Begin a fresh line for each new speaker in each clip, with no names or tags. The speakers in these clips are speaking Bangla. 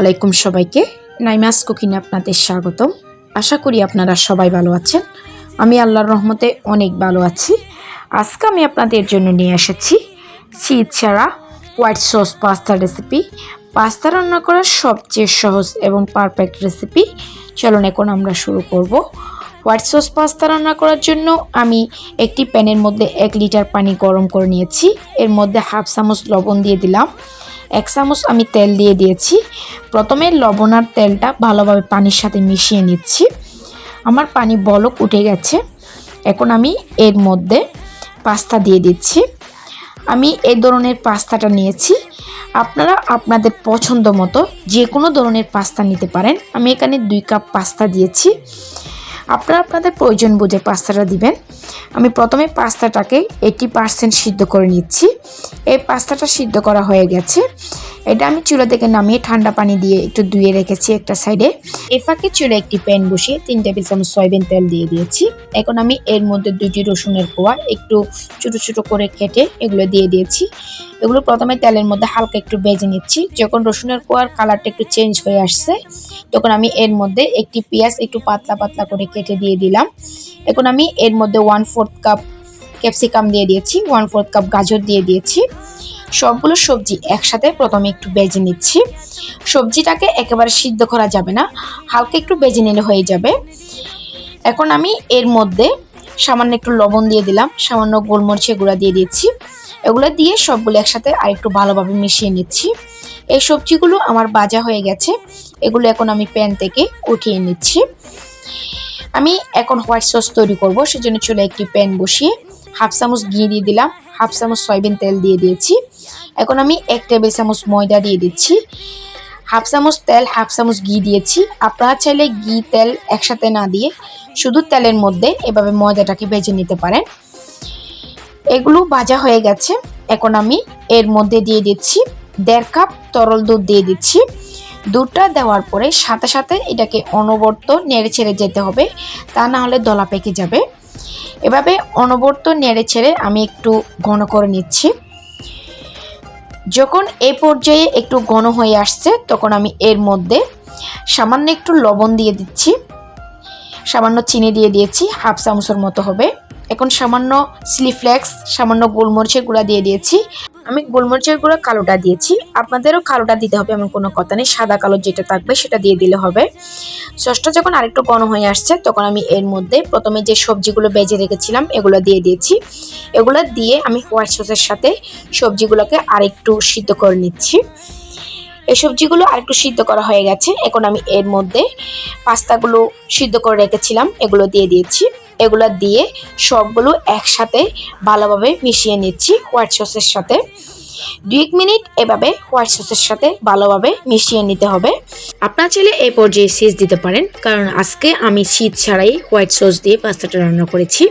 আলাইকুম সবাইকে। নাইমাস কুকিনে আপনাদের স্বাগতম। আশা করি আপনারা সবাই ভালো আছেন। আমি আল্লাহর রহমতে অনেক ভালো আছি। আজকে আমি আপনাদের জন্য নিয়ে এসেছি শীত ছাড়া white sauce pasta recipe. Pasta রান্না করার সবচেয়ে সহজ এবং পারফেক্ট রেসিপি। চলুন এখন আমরা শুরু করব। হোয়াইট সস পাস্তা রান্না করার জন্য আমি একটি প্যানের মধ্যে এক লিটার পানি গরম করে নিয়েছি। এর মধ্যে হাফ চামচ লবণ দিয়ে দিলাম। এক চামচ আমি তেল দিয়ে দিয়েছি। প্রথমে লবণ আর তেলটা ভালোভাবে পানির সাথে মিশিয়ে নিচ্ছি। আমার পানি বলক উঠে গেছে। এখন আমি এর মধ্যে পাস্তা দিয়ে দিচ্ছি। আমি এই ধরনের পাস্তাটা নিয়েছি। আপনারা আপনাদের পছন্দ মতো যে কোনো ধরনের পাস্তা নিতে পারেন। আমি এখানে দুই কাপ পাস্তা দিয়েছি। আপনারা আপনাদের প্রয়োজন বুঝে পাস্তাটা দিবেন। আমি প্রথমে পাস্তাটাকে এইটি পার্সেন্ট সিদ্ধ করে নিচ্ছি। এই পাস্তাটা সিদ্ধ করা হয়ে গেছে। এটা আমি চুলা থেকে নামিয়ে ঠান্ডা পানি দিয়ে একটু ধুয়ে রেখেছি একটা সাইডে। এ ফাঁকে চুলে একটি প্যান বসিয়ে তিন টেবিল চামচ সয়াবিন তেল দিয়ে দিয়েছি। এখন আমি এর মধ্যে দুটি রসুনের কোয়া একটু ছোটো ছোটো করে কেটে এগুলো দিয়ে দিয়েছি। এগুলো প্রথমে তেলের মধ্যে হালকা একটু ভেজে নিচ্ছি। যখন রসুনের কোয়ার কালারটা একটু চেঞ্জ হয়ে আসছে, তখন আমি এর মধ্যে একটি পেঁয়াজ একটু পাতলা পাতলা করে কেটে দিয়ে দিলাম। এখন আমি এর মধ্যে ওয়ান ফোর্থ কাপ ক্যাপসিকাম দিয়ে দিয়েছি ওয়ান ফোর্থ কাপ গাজর দিয়ে দিয়েছি। সবগুলো সবজি একসাথে প্রথমে একটু বেজে নিচ্ছি। সবজিটাকে একেবারে সিদ্ধ করা যাবে না, হালকা একটু বেজে নিলে হয়ে যাবে। এখন আমি এর মধ্যে সামান্য একটু লবণ দিয়ে দিলাম, সামান্য গোলমরিচের গুঁড়া দিয়ে দিচ্ছি এগুলো দিয়ে সবগুলো একসাথে আর একটু ভালোভাবে মিশিয়ে নিচ্ছি। এই সবজিগুলো আমার বাজা হয়ে গেছে, এগুলো এখন আমি প্যান থেকে উঠিয়ে নিচ্ছি। আমি এখন হোয়াইট সস তৈরি করব, সেজন্য চলে একটি প্যান বসিয়ে হাফ চামচ ঘি দিয়ে দিলাম, হাফ চামচ সয়াবিন তেল দিয়ে দিয়েছি। এখন আমি এক টেবিল চামচ ময়দা দিয়ে দিচ্ছি। হাফ চামচ তেল, হাফ চামচ ঘি দিয়েছি। আপনারা চাইলে ঘি, তেল একসাথে না দিয়ে শুধু তেলের মধ্যে এভাবে ময়দাটাকে ভেজে নিতে পারেন। এগুলো ভাজা হয়ে গেছে। এখন আমি এর মধ্যে দিয়ে দিচ্ছি দেড় কাপ তরল দুধ দিয়ে দিচ্ছি। দুধটা দেওয়ার পরে সাথে সাথে এটাকে অনবর্ত নেড়ে ছেড়ে যেতে হবে, তা না হলে দলা পেকে যাবে। এভাবে অনবর্ত নেড়ে ছেড়ে আমি একটু ঘন করে নিচ্ছি। যখন এই পর্যায়ে একটু ঘন হয়ে আসছে, তখন আমি এর মধ্যে সামান্য একটু লবণ দিয়ে দিচ্ছি। সামান্য চিনি দিয়ে দিয়েছি, হাফ চামচের মতো হবে। এখন সামান্য স্লিফ্লেক্স সামান্য গোলমরিচের গুঁড়া দিয়ে দিয়েছি। আমি গোলমরিচের গুঁড়া কালোটা দিয়েছি। আপনাদেরও কালোটা দিতে হবে এমন কোনো কথা নেই। সাদা কালো যেটা থাকবে সেটা দিয়ে দিলে হবে। সসটা যখন আরেকটু ঘন হয়ে আসছে, তখন আমি এর মধ্যে প্রথমে যে সবজিগুলো বেজে রেখেছিলাম, এগুলো দিয়ে দিয়েছি। এগুলো দিয়ে আমি হোয়াইট সসের সাথে সবজিগুলোকে আরেকটু সিদ্ধ করে নিচ্ছি। এই সবজিগুলো আরেকটু সিদ্ধ করা হয়ে গেছে। এখন আমি এর মধ্যে পাস্তাগুলো সিদ্ধ করে রেখেছিলাম, এগুলো দিয়ে দিয়েছি। এগুলো দিয়ে সবগুলো একসাথে ভালোভাবে মিশিয়ে নিচ্ছি হোয়াইট সসের সাথে। দুই এক মিনিট এভাবে হোয়াইট সসের সাথে ভালোভাবে মিশিয়ে নিতে হবে। আপনার চাইলে এই পর্যায়ে সিজ দিতে পারেন, কারণ আজকে আমি শীত ছাড়াই হোয়াইট সস দিয়ে পাস্তাটা রান্না করেছি।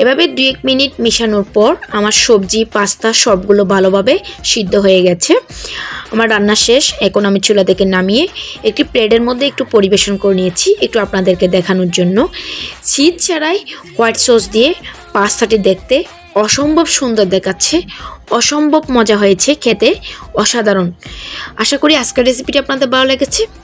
এভাবে দুই এক মিনিট মেশানোর পর আমার সবজি, পাস্তা সবগুলো ভালোভাবে সিদ্ধ হয়ে গেছে। আমার রান্না শেষ। এখন আমি চুলা থেকে নামিয়ে একটি প্লেটের মধ্যে একটু পরিবেশন করে নিয়েছি একটু আপনাদেরকে দেখানোর জন্য। শীত ছাড়াই হোয়াইট সস দিয়ে পাস্তাটি দেখতে অসম্ভব সুন্দর দেখাচ্ছে। অসম্ভব মজা হয়েছে খেতে। অসাধারণ। আশা করি আজকের রেসিপিটি আপনাদের ভালো লেগেছে।